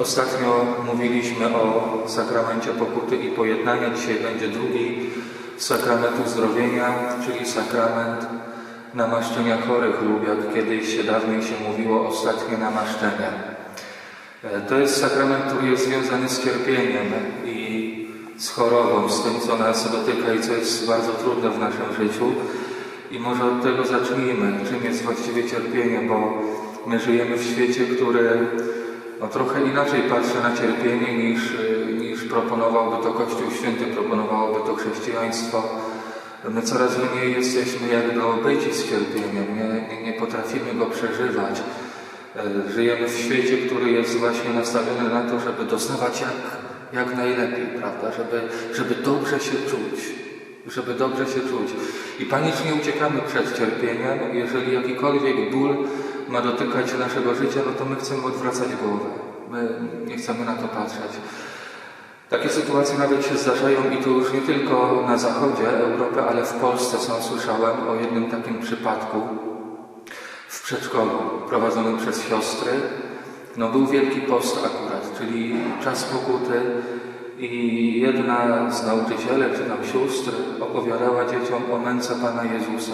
Ostatnio mówiliśmy o sakramencie pokuty i pojednania. Dzisiaj będzie drugi sakrament uzdrowienia, czyli sakrament namaszczenia chorych lub jak kiedyś się dawniej się mówiło ostatnie namaszczenie. E, To jest sakrament, który jest związany z cierpieniem i z chorobą, z tym, co nas dotyka i co jest bardzo trudne w naszym życiu. I może od tego zacznijmy, czym jest właściwie cierpienie, bo my żyjemy w świecie, który no, trochę inaczej patrzy na cierpienie niż, niż proponowałby to Kościół Święty, proponowałoby to chrześcijaństwo. My coraz mniej jesteśmy jakby obyci z cierpieniem, nie, nie, nie potrafimy go przeżywać. E, Żyjemy w świecie, który jest właśnie nastawiony na to, żeby doznawać jak, jak najlepiej, prawda? Żeby, żeby dobrze się czuć. Żeby dobrze się czuć. I panicznie uciekamy przed cierpieniem. Jeżeli jakikolwiek ból ma dotykać naszego życia, no to my chcemy odwracać głowę. My nie chcemy na to patrzeć. Takie sytuacje nawet się zdarzają i to już nie tylko na zachodzie Europy, ale w Polsce sam słyszałem o jednym takim przypadku w przedszkolu prowadzonym przez siostry. No był Wielki Post akurat, czyli czas pokuty i jedna z nauczycielek, czy tam sióstr opowiadała dzieciom o męce Pana Jezusa.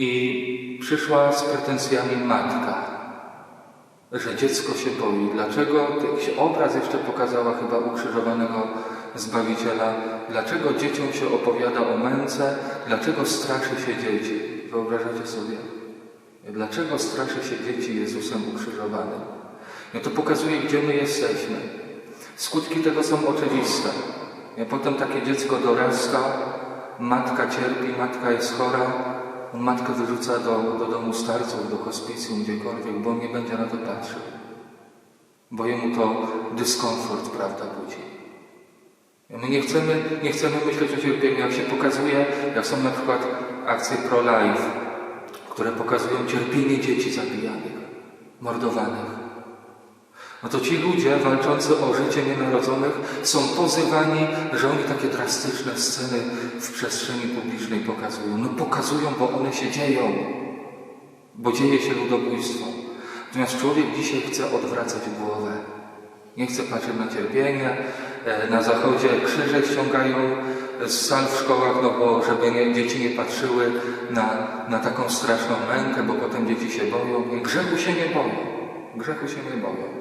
I przyszła z pretensjami matka, że dziecko się boi. Dlaczego? Jakiś obraz jeszcze pokazała chyba ukrzyżowanego Zbawiciela. Dlaczego dzieciom się opowiada o męce? Dlaczego straszy się dzieci? Wyobrażacie sobie? Dlaczego straszy się dzieci Jezusem ukrzyżowanym? No to pokazuje, gdzie my jesteśmy. Skutki tego są oczywiste. Potem takie dziecko dorasta, matka cierpi, matka jest chora, matkę wyrzuca do, do domu starców, do hospicjum, gdziekolwiek, bo on nie będzie na to patrzył. Bo jemu to dyskomfort, prawda, budzi. My nie chcemy, nie chcemy myśleć o cierpieniu, jak się pokazuje, jak są na przykład akcje pro-life, które pokazują cierpienie dzieci zabijanych, mordowanych. No to ci ludzie walczący o życie nienarodzonych są pozywani, że oni takie drastyczne sceny w przestrzeni publicznej pokazują. No pokazują, bo one się dzieją, bo dzieje się ludobójstwo. Natomiast człowiek dzisiaj chce odwracać głowę. Nie chce patrzeć na cierpienie. E, Na zachodzie krzyże ściągają z sal w szkołach, no bo żeby nie, dzieci nie patrzyły na, na taką straszną mękę, bo potem dzieci się boją. Grzechu się nie boją. Grzechu się nie boją.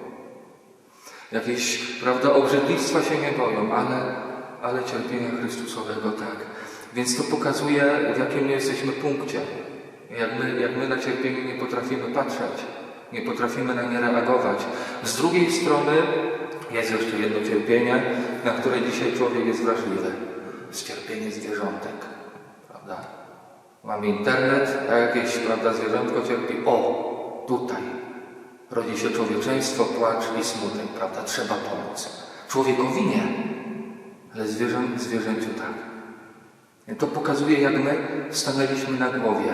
Jakieś, prawda, obrzydlictwa się nie boją, ale, ale cierpienia Chrystusowego tak. Więc to pokazuje, w jakim my jesteśmy punkcie. Jak my, jak my na cierpienie nie potrafimy patrzeć, nie potrafimy na nie reagować. Z drugiej strony jest jeszcze jedno cierpienie, na które dzisiaj człowiek jest wrażliwy. Cierpienie zwierzątek, prawda? Mamy internet, a jakieś, prawda, zwierzątko cierpi. O, tutaj, rodzi się człowieczeństwo, płacz i smutek, prawda? Trzeba pomóc. Człowiekowi nie, ale zwierzę, zwierzęciu tak. To pokazuje, jak my stanęliśmy na głowie.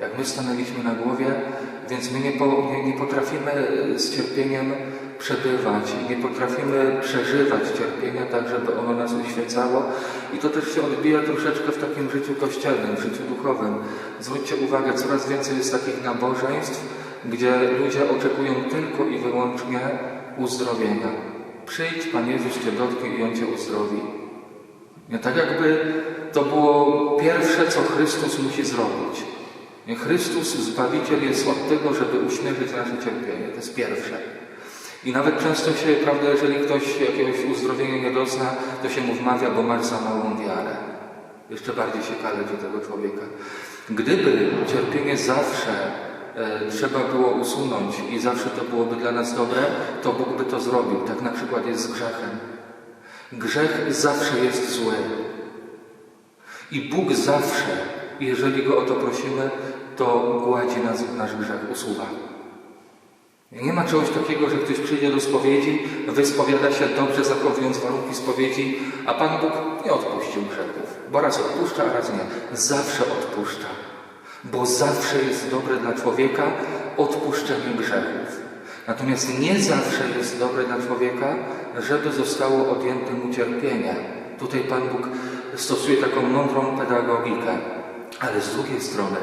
Jak my stanęliśmy na głowie, więc my nie, po, nie, nie potrafimy z cierpieniem przebywać, nie potrafimy przeżywać cierpienia tak, żeby ono nas uświecało. I to też się odbija troszeczkę w takim życiu kościelnym, w życiu duchowym. Zwróćcie uwagę, coraz więcej jest takich nabożeństw, gdzie ludzie oczekują tylko i wyłącznie uzdrowienia. Przyjdź, Pan Jezus Cię dotknie i On Cię uzdrowi. Nie, tak jakby to było pierwsze, co Chrystus musi zrobić. Nie, Chrystus, Zbawiciel, jest od tego, żeby uśmierzyć nasze cierpienie. To jest pierwsze. I nawet często się, prawda, jeżeli ktoś jakiegoś uzdrowienia nie dozna, to się mu wmawia, bo masz za małą wiarę. Jeszcze bardziej się kaleczy tego człowieka. Gdyby cierpienie zawsze trzeba było usunąć i zawsze to byłoby dla nas dobre, to Bóg by to zrobił. Tak na przykład jest z grzechem. Grzech zawsze jest zły. I Bóg zawsze, jeżeli Go o to prosimy, to gładzi nas, nasz grzech, usuwa. Nie ma czegoś takiego, że ktoś przyjdzie do spowiedzi, wyspowiada się dobrze, zachowując warunki spowiedzi, a Pan Bóg nie odpuścił grzechów. Bo raz odpuszcza, a raz nie. Zawsze odpuszcza. Bo zawsze jest dobre dla człowieka odpuszczenie grzechów. Natomiast nie zawsze jest dobre dla człowieka, żeby zostało odjęte mu cierpienie. Tutaj Pan Bóg stosuje taką mądrą pedagogikę. Ale z drugiej strony,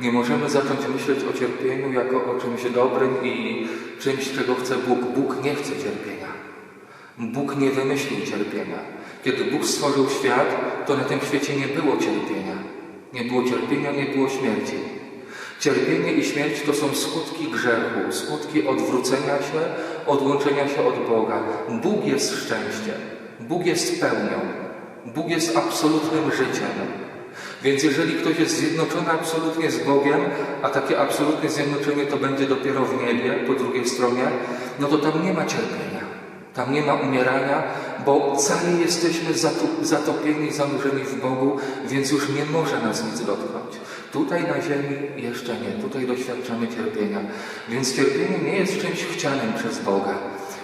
Nie możemy zacząć myśleć o cierpieniu jako o czymś dobrym i czymś, czego chce Bóg. Bóg nie chce cierpienia. Bóg nie wymyślił cierpienia. Kiedy Bóg stworzył świat, to na tym świecie nie było cierpienia. Nie było cierpienia, nie było śmierci. Cierpienie i śmierć to są skutki grzechu, skutki odwrócenia się, odłączenia się od Boga. Bóg jest szczęściem, Bóg jest pełnią, Bóg jest absolutnym życiem. Więc jeżeli ktoś jest zjednoczony absolutnie z Bogiem, a takie absolutne zjednoczenie to będzie dopiero w niebie, po drugiej stronie, no to tam nie ma cierpienia, tam nie ma umierania, bo cali jesteśmy zatopieni, zanurzeni w Bogu, więc już nie może nas nic dotknąć. Tutaj na ziemi jeszcze nie, tutaj doświadczamy cierpienia. Więc cierpienie nie jest czymś chcianym przez Boga,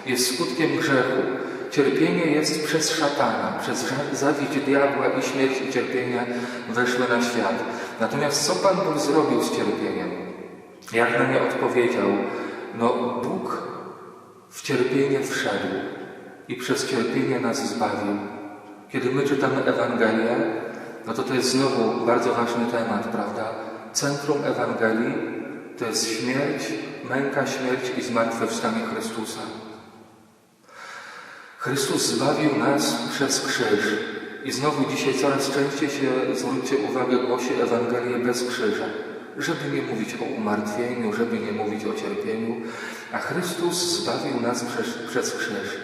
jest skutkiem grzechu. Cierpienie jest przez szatana, przez zawiść diabła i śmierć i cierpienie weszły na świat. Natomiast co Pan Bóg zrobił z cierpieniem? Jak na nie odpowiedział? No Bóg w cierpienie wszedł i przez cierpienie nas zbawił. Kiedy my czytamy Ewangelię, no to to jest znowu bardzo ważny temat, prawda? Centrum Ewangelii to jest śmierć, męka, śmierć i zmartwychwstanie Chrystusa. Chrystus zbawił nas przez krzyż. I znowu dzisiaj coraz częściej się, zwróćcie uwagę, głosi Ewangelię bez krzyża. Żeby nie mówić o umartwieniu, żeby nie mówić o cierpieniu. A Chrystus zbawił nas przez, przez krzyż,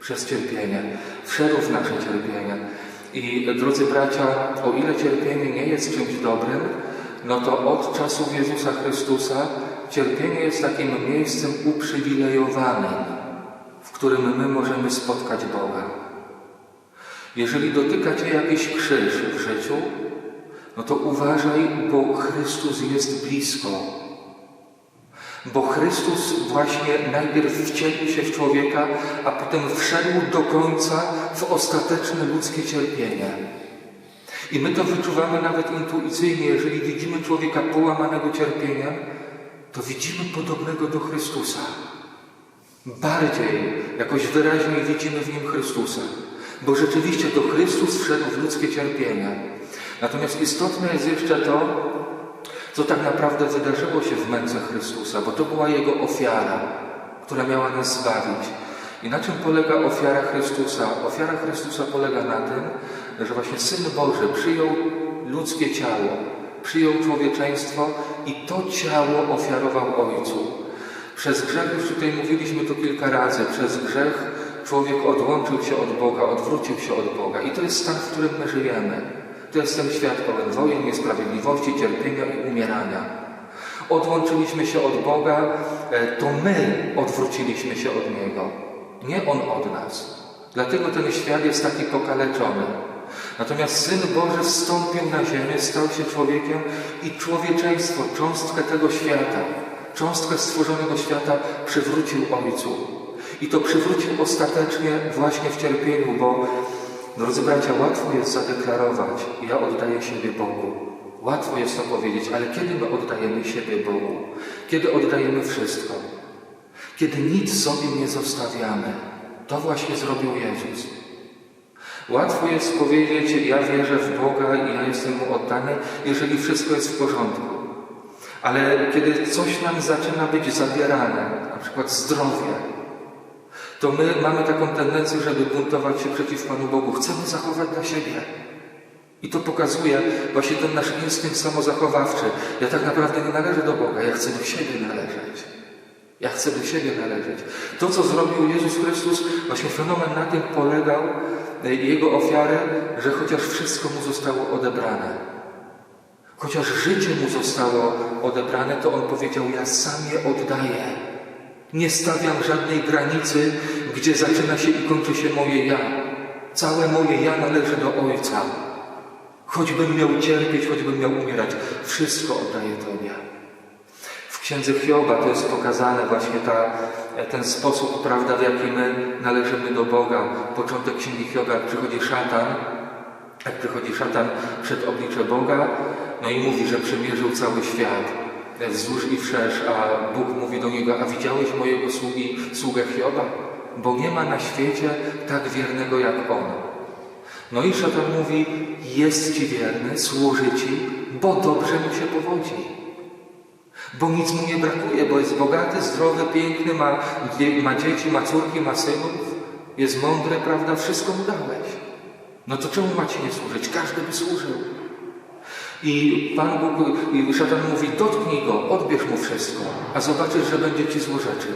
przez cierpienie. Wszedł w nasze cierpienie. I drodzy bracia, o ile cierpienie nie jest czymś dobrym, no to od czasów Jezusa Chrystusa cierpienie jest takim miejscem uprzywilejowanym, w którym my możemy spotkać Boga. Jeżeli dotyka Cię jakiś krzyż w życiu, no to uważaj, bo Chrystus jest blisko. Bo Chrystus właśnie najpierw wcielił się w człowieka, a potem wszedł do końca w ostateczne ludzkie cierpienie. I my to wyczuwamy nawet intuicyjnie, jeżeli widzimy człowieka połamanego cierpieniem, to widzimy podobnego do Chrystusa. Bardziej, jakoś wyraźniej widzimy w nim Chrystusa. Bo rzeczywiście to Chrystus wszedł w ludzkie cierpienie. Natomiast istotne jest jeszcze to, co tak naprawdę wydarzyło się w męce Chrystusa, bo to była Jego ofiara, która miała nas zbawić. I na czym polega ofiara Chrystusa? Ofiara Chrystusa polega na tym, że właśnie Syn Boży przyjął ludzkie ciało, przyjął człowieczeństwo i to ciało ofiarował Ojcu. Przez grzech, już tutaj mówiliśmy to kilka razy, przez grzech człowiek odłączył się od Boga, odwrócił się od Boga. I to jest stan, w którym my żyjemy. To jest ten świat pełen wojen, niesprawiedliwości, cierpienia i umierania. Odłączyliśmy się od Boga, e, to my odwróciliśmy się od Niego, nie On od nas. Dlatego ten świat jest taki pokaleczony. Natomiast Syn Boży wstąpił na ziemię, stał się człowiekiem i człowieczeństwo, cząstkę tego świata, cząstkę stworzonego świata przywrócił Ojcu. I to przywrócił ostatecznie właśnie w cierpieniu, bo Drodzy bracia, łatwo jest zadeklarować, ja oddaję siebie Bogu. Łatwo jest to powiedzieć, ale kiedy my oddajemy siebie Bogu? Kiedy oddajemy wszystko? Kiedy nic sobie nie zostawiamy. To właśnie zrobił Jezus. Łatwo jest powiedzieć, ja wierzę w Boga i ja jestem Mu oddany, jeżeli wszystko jest w porządku. Ale kiedy coś nam zaczyna być zabierane, na przykład zdrowie, to my mamy taką tendencję, żeby buntować się przeciw Panu Bogu. Chcemy zachować dla siebie. I to pokazuje właśnie ten nasz instynkt samozachowawczy. Ja tak naprawdę nie należę do Boga, ja chcę do siebie należeć. Ja chcę do siebie należeć. To, co zrobił Jezus Chrystus, właśnie fenomen na tym polegał, e, Jego ofiary, że chociaż wszystko Mu zostało odebrane, chociaż życie Mu zostało odebrane, to On powiedział, ja sam je oddaję. Nie stawiam żadnej granicy, gdzie zaczyna się i kończy się moje ja. Całe moje ja należy do Ojca. Choćbym miał cierpieć, choćbym miał umierać, wszystko oddaję Tobie. W księdze Hioba to jest pokazane właśnie ta, ten sposób, prawda, w jaki my należymy do Boga. Początek księgi Hioba, jak przychodzi szatan, jak przychodzi szatan przed oblicze Boga, no i mówi, że przemierzył cały świat wzdłuż i wszerz, a Bóg mówi do niego, a widziałeś mojego sługi, sługę Hioba? Bo nie ma na świecie tak wiernego jak on. No i szatan mówi, jest ci wierny, służy ci, bo dobrze mu się powodzi. Bo nic mu nie brakuje, bo jest bogaty, zdrowy, piękny, ma, ma dzieci, ma córki, ma synów, jest mądry, prawda? Wszystko mu dałeś. No to czemu macie nie służyć? Każdy by służył. I Pan Bóg, i szatan mówi, dotknij go, odbierz mu wszystko, a zobaczysz, że będzie ci złorzeczył.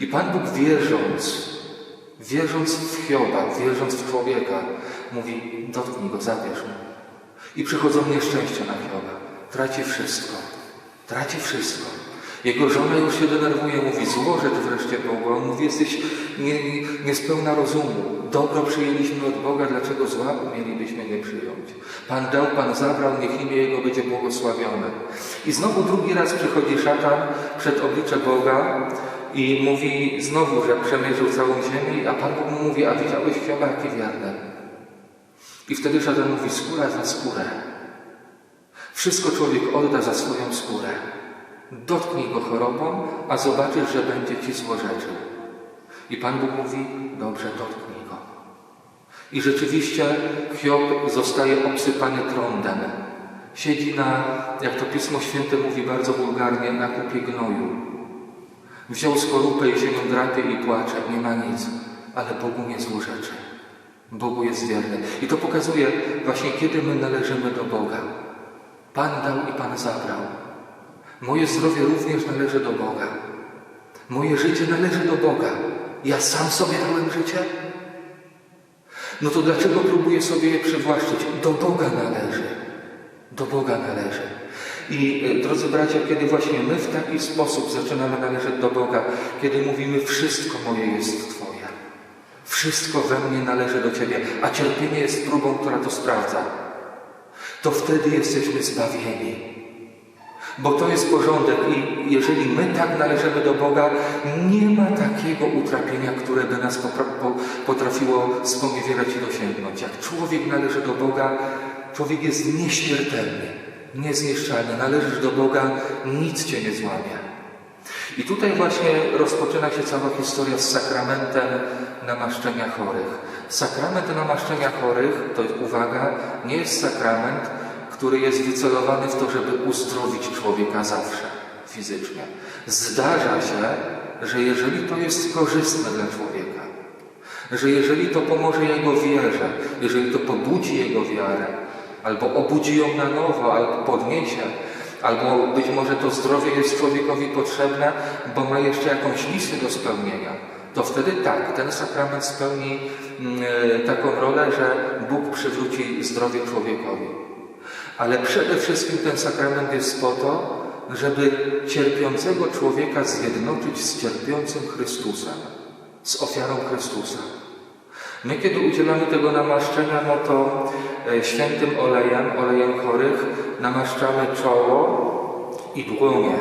I Pan Bóg wierząc, wierząc w Hioba, wierząc w człowieka, mówi, dotknij go, zabierz mu. I przychodzą nieszczęścia na Hioba. Traci wszystko. Traci wszystko. Jego żona już się denerwuje, mówi, złożę ty wreszcie Bogu. On mówi, jesteś nie, nie, niespełna rozumu. Dobro przyjęliśmy od Boga, dlaczego zła mielibyśmy nie przyjąć? Pan dał, Pan zabrał, niech imię Jego będzie błogosławione. I znowu drugi raz przychodzi szatan przed oblicze Boga i mówi znowu, że przemierzył całą ziemię, a Pan Bóg mu mówi, a widziałeś Hioba, jaki wierny. I wtedy szatan mówi, skóra za skórę. Wszystko człowiek odda za swoją skórę. Dotknij go chorobą, a zobaczysz, że będzie ci złorzeczył. I Pan Bóg mówi, dobrze, dotknij go. I rzeczywiście Hiob zostaje obsypany trądem. Siedzi na, jak to Pismo Święte mówi bardzo wulgarnie, na kupie gnoju. Wziął skorupę i ziemią drapie i płacze, nie ma nic, ale Bogu nie złorzeczy. Bogu jest wierny. I to pokazuje właśnie, kiedy my należymy do Boga. Pan dał i Pan zabrał. Moje zdrowie również należy do Boga. Moje życie należy do Boga. Ja sam sobie dałem życie? No to dlaczego próbuję sobie je przywłaszczyć? Do Boga należy. Do Boga należy. I e, drodzy bracia, kiedy właśnie my w taki sposób zaczynamy należeć do Boga, kiedy mówimy wszystko moje jest Twoje, wszystko we mnie należy do Ciebie, a cierpienie jest próbą, która to sprawdza, to wtedy jesteśmy zbawieni. Bo to jest porządek i jeżeli my tak należymy do Boga, nie ma takiego utrapienia, które by nas potrafiło sponiewierać i dosięgnąć. Jak człowiek należy do Boga, człowiek jest nieśmiertelny, niezniszczalny. Należysz do Boga, nic Cię nie złamie. I tutaj właśnie rozpoczyna się cała historia z sakramentem namaszczenia chorych. Sakrament namaszczenia chorych, to jest uwaga, nie jest sakrament, który jest wycelowany w to, żeby uzdrowić człowieka zawsze fizycznie. Zdarza się, że jeżeli to jest korzystne dla człowieka, że jeżeli to pomoże jego wierze, jeżeli to pobudzi jego wiarę, albo obudzi ją na nowo, albo podniesie, albo być może to zdrowie jest człowiekowi potrzebne, bo ma jeszcze jakąś misję do spełnienia, to wtedy tak, ten sakrament spełni mm, e, taką rolę, że Bóg przywróci zdrowie człowiekowi. Ale przede wszystkim ten sakrament jest po to, żeby cierpiącego człowieka zjednoczyć z cierpiącym Chrystusem, z ofiarą Chrystusa. My, kiedy udzielamy tego namaszczenia, no to e, świętym olejem, olejem chorych, namaszczamy czoło i dłonie.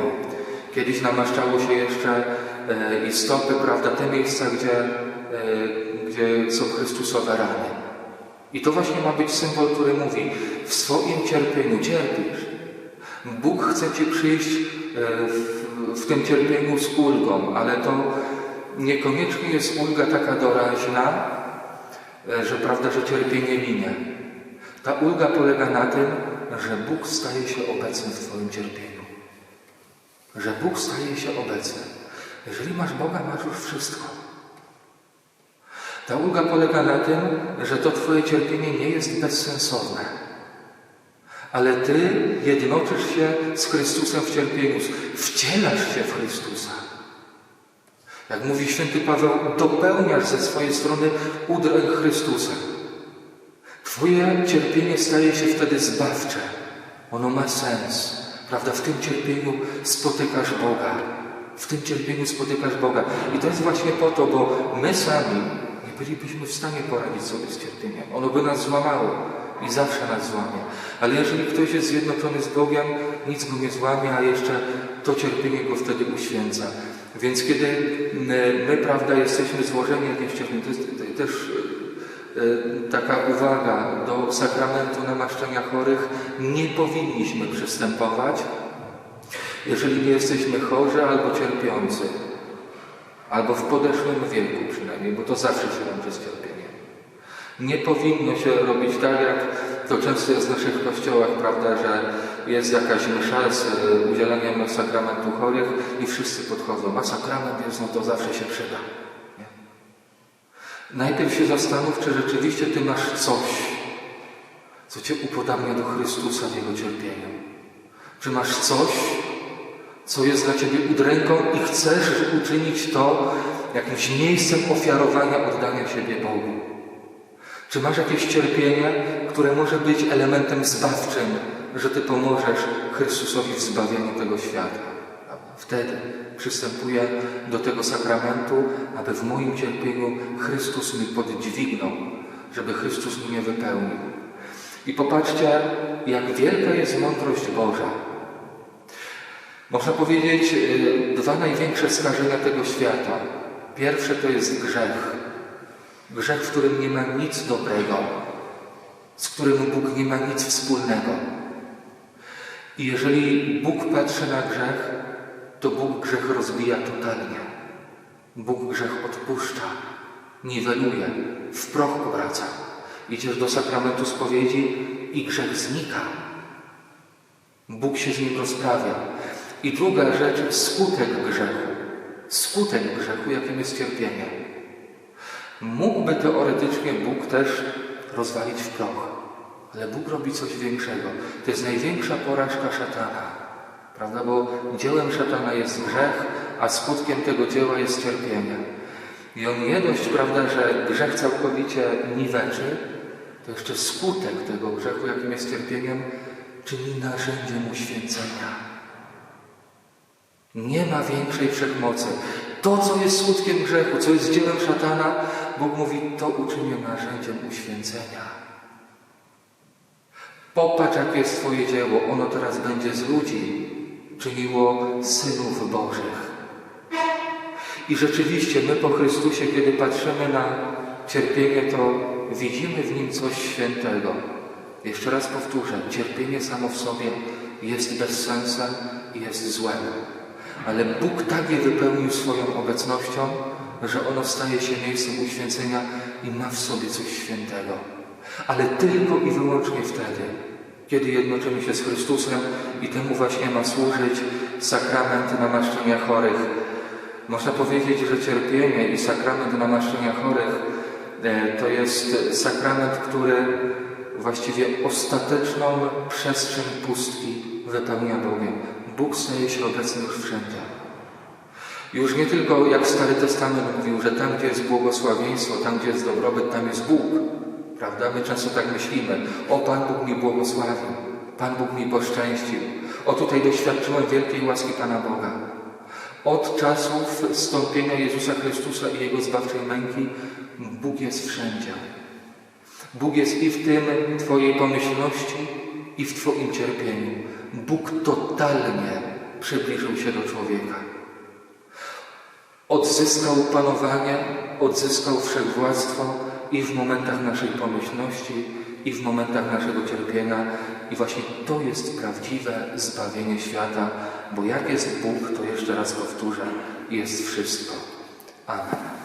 Kiedyś namaszczało się jeszcze e, i stopy, prawda, te miejsca, gdzie, e, gdzie są Chrystusowe rany. I to właśnie ma być symbol, który mówi, w swoim cierpieniu cierpisz. Bóg chce Ci przyjść e, w, w tym cierpieniu z ulgą, ale to niekoniecznie jest ulga taka doraźna, e, że prawda, że cierpienie minie. Ta ulga polega na tym, że Bóg staje się obecny w Twoim cierpieniu. Że Bóg staje się obecny. Jeżeli masz Boga, masz już wszystko. Ta ulga polega na tym, że to Twoje cierpienie nie jest bezsensowne. Ale Ty jednoczysz się z Chrystusem w cierpieniu, wcielasz się w Chrystusa. Jak mówi święty Paweł, dopełniasz ze swojej strony udręk Chrystusa. Twoje cierpienie staje się wtedy zbawcze. Ono ma sens. Prawda? W tym cierpieniu spotykasz Boga. W tym cierpieniu spotykasz Boga. I to jest właśnie po to, bo my sami bylibyśmy w stanie poradzić sobie z cierpieniem. Ono by nas złamało i zawsze nas złamie. Ale jeżeli ktoś jest zjednoczony z Bogiem, nic go nie złamie, a jeszcze to cierpienie go wtedy uświęca. Więc kiedy my, prawda, jesteśmy złożeni jakimś cierpieniem, to jest też e, taka uwaga do sakramentu namaszczenia chorych, nie powinniśmy przystępować, jeżeli nie jesteśmy chorzy albo cierpiący. Albo w podeszłym wieku przynajmniej, bo to zawsze się łączy z cierpieniem. Nie powinno się robić tak, jak to często jest w naszych kościołach, prawda, że jest jakaś msza z e, udzieleniem sakramentu chorych i wszyscy podchodzą, a sakrament jest, no to zawsze się przyda. Nie? Najpierw się zastanów, czy rzeczywiście Ty masz coś, co Cię upodabnia do Chrystusa w Jego cierpieniu. Czy masz coś, co jest dla Ciebie udręką i chcesz uczynić to jakimś miejscem ofiarowania, oddania siebie Bogu? Czy masz jakieś cierpienie, które może być elementem zbawczym, że Ty pomożesz Chrystusowi w zbawieniu tego świata? Wtedy przystępuję do tego sakramentu, aby w moim cierpieniu Chrystus mi poddźwignął, żeby Chrystus mnie wypełnił. I popatrzcie, jak wielka jest mądrość Boża. Można powiedzieć, y, dwa największe skażenia tego świata. Pierwsze to jest grzech. Grzech, w którym nie ma nic dobrego, z którym Bóg nie ma nic wspólnego. I jeżeli Bóg patrzy na grzech, to Bóg grzech rozbija totalnie. Bóg grzech odpuszcza, niweluje, w proch obraca. Idziesz do sakramentu spowiedzi i grzech znika. Bóg się z nim rozprawia. I druga rzecz, skutek grzechu. Skutek grzechu, jakim jest cierpienie. Mógłby teoretycznie Bóg też rozwalić w proch, ale Bóg robi coś większego. To jest największa porażka szatana, prawda? Bo dziełem szatana jest grzech, a skutkiem tego dzieła jest cierpienie. I on nie dość, prawda, że grzech całkowicie niweczy, to jeszcze skutek tego grzechu, jakim jest cierpieniem, czyni narzędziem uświęcenia. Nie ma większej wszechmocy. To, co jest skutkiem grzechu, co jest dziełem szatana, Bóg mówi, to uczynię narzędziem uświęcenia. Popatrz, jakie jest Twoje dzieło. Ono teraz będzie z ludzi czyniło synów Bożych. I rzeczywiście my po Chrystusie, kiedy patrzymy na cierpienie, to widzimy w nim coś świętego. Jeszcze raz powtórzę, cierpienie samo w sobie jest bezsensem i jest złem. Ale Bóg tak je wypełnił swoją obecnością, że ono staje się miejscem uświęcenia i ma w sobie coś świętego. Ale tylko i wyłącznie wtedy, kiedy jednoczymy się z Chrystusem i temu właśnie ma służyć sakrament namaszczenia chorych. Można powiedzieć, że cierpienie i sakrament namaszczenia chorych e, to jest sakrament, który właściwie ostateczną przestrzeń pustki wypełnia Bogiem. Bóg staje się obecny już wszędzie. Już nie tylko jak Stary Testament mówił, że tam, gdzie jest błogosławieństwo, tam, gdzie jest dobrobyt, tam jest Bóg. Prawda? My często tak myślimy. O, Pan Bóg mi błogosławił. Pan Bóg mi poszczęścił. O, tutaj doświadczyłem wielkiej łaski Pana Boga. Od czasów wstąpienia Jezusa Chrystusa i Jego zbawczej męki Bóg jest wszędzie. Bóg jest i w tym Twojej pomyślności, i w Twoim cierpieniu. Bóg totalnie przybliżył się do człowieka. Odzyskał panowanie, odzyskał wszechwładztwo i w momentach naszej pomyślności, i w momentach naszego cierpienia. I właśnie to jest prawdziwe zbawienie świata, bo jak jest Bóg, to jeszcze raz powtórzę, jest wszystko. Amen.